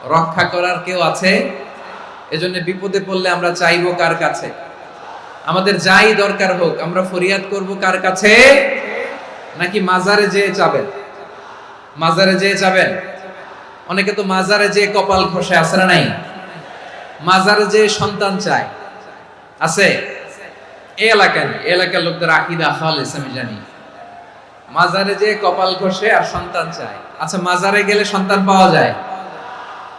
রক্ষা করার কেউ আছে? এজন্য বিপদে পড়লে আমরা চাইব কার কাছে? আমাদের যাই দরকার হোক, আমরা ফরিয়াদ করব কার কাছে? নাকি মাজারে যেয়ে চাবেন? মাজারে যেয়ে চাবেন? অনেকে তো মাজারে যেয়ে কপাল খসে আছে নাই? মাজারে যেয়ে সন্তান চায়। আছে? এই এলাকায় এই এলাকার লোকদের আকিদা, খালেস, আমি জানি। মাজারে যে কপাল ঘষে আর সন্তান চায়। আচ্ছা মাজারে গেলে সন্তান পাওয়া যায়?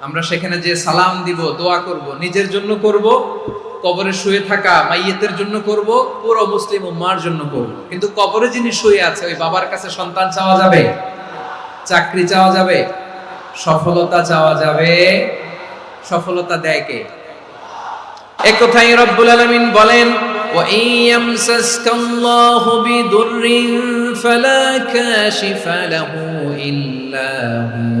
আমরা সেখানে যে সালাম দিব দোয়া করব নিজের জন্য করব কবরে শুয়ে থাকা মাইয়েতের জন্য করব পুরো মুসলিম উম্মার জন্য করব কিন্তু কবরে যিনি শুয়ে আছে ওই বাবার কাছে সন্তান চাওয়া যাবে চাকরি চাওয়া যাবে সফলতা চাওয়া যাবে সফলতা দেয় কে এক কথাই রব্বুল আলামিন বলেন وَإِن يَمْسَسْكَ اللَّهُ بِضُرٍّ فَلَا كَاشِفَ لَهُ إِلَّا هُوَ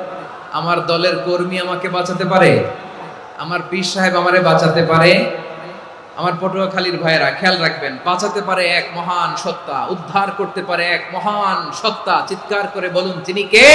আমার দলের কর্মী আমাকে বাঁচাতে পারে? আমার পীর সাহেব আমারে বাঁচাতে পারে? আমার পটুয়াখালীর ভাইয়েরা, খেয়াল রাখবেন, বাঁচাতে পারে এক মহান সত্তা, উদ্ধার করতে পারে এক মহান সত্তা। চিৎকার করে বলুন তিনি কে?